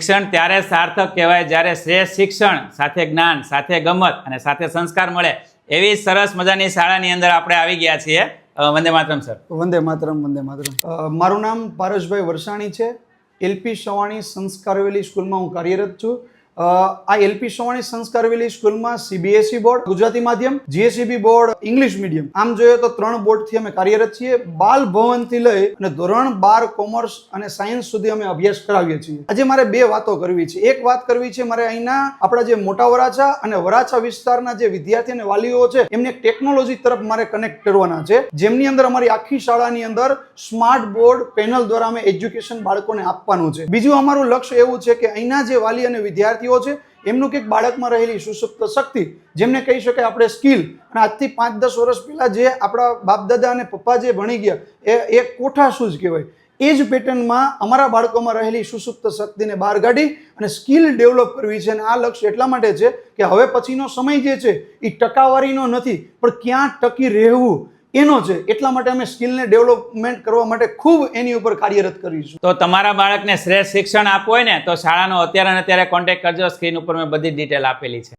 શિક્ષણ ત્યારે સાર્થક કહેવાય જ્યારે શ્રેષ્ઠ શિક્ષણ સાથે જ્ઞાન, સાથે ગમત અને સાથે સંસ્કાર મળે એવી સરસ મજાની શાળાની અંદર આપણે આવી ગયા છીએ. વંદે માતરમ, સર. વંદે માતરમ વંદે માતરમ. મારું નામ પારસભાઈ વરસાણી છે. એલપી સવાણી સંસ્કારવેલી સ્કૂલમાં હું કાર્યરત છું. આ એલપી સવાણી સંસ્કારવેલી સ્કૂલમાં સીબીએસઈ બોર્ડ ગુજરાતી માધ્યમ જીએસઈબી બોર્ડ ઇંગ્લિશ મીડિયમ આમ જોઈએ તો ત્રણ બોર્ડથી અમે કાર્યરત છીએ. બાલ ભવનથી લઈ અને ધોરણ બાર કોમર્સ અને સાયન્સ સુધી અમે અભ્યાસ કરાવીએ છીએ. આજે મારે બે વાતો કરવી છે. એક વાત કરવી છે, મારે અહીંના આપણા જે મોટા વરાછા અને વરાછા વિસ્તારના જે વિદ્યાર્થી અને વાલીઓ છે, એમને ટેકનોલોજી તરફ મારે કનેક્ટ કરવાના છે. જેમની અંદર અમારી આખી શાળાની અંદર સ્માર્ટ બોર્ડ પેનલ દ્વારા અમે એજ્યુકેશન બાળકોને આપવાનું છે. બીજું અમારું લક્ષ્ય એવું છે કે અહીંના જે વાલી અને વિદ્યાર્થીઓ છે, એમનું કંઈક બાળકમાં રહેલી સુસુપ્ત શક્તિ, જેમને કહી શકાય આપણે સ્કિલ. અને આજથી પાંચ દસ વર્ષ પહેલા જે આપણા બાપ દાદા અને પપ્પા જે ભણી ગયા, એ એક કોઠા જ કહેવાય. એ જ પેટર્નમાં અમારા બાળકોમાં રહેલી સુસુપ્ત શક્તિને બહાર કાઢી અને સ્કિલ ડેવલપ કરવી છે. અને આ લક્ષ્ય એટલા માટે છે કે હવે પછીનો સમય જે છે, એ ટકાવારીનો નથી, પણ ક્યાં ટકી રહેવું? એનો છે એટલા માટે અમે સ્કિલને ડેવલપમેન્ટ કરવા માટે ખૂબ એની ઉપર કાર્યરત કરીશું. તો તમારા બાળકને શ્રેષ્ઠ શિક્ષણ આપવું હોય ને, તો શાળાનો અત્યારે અત્યારે કોન્ટેક્ટ કરજો, સ્ક્રીન ઉપર મેં બધી ડિટેલ આપેલી છે.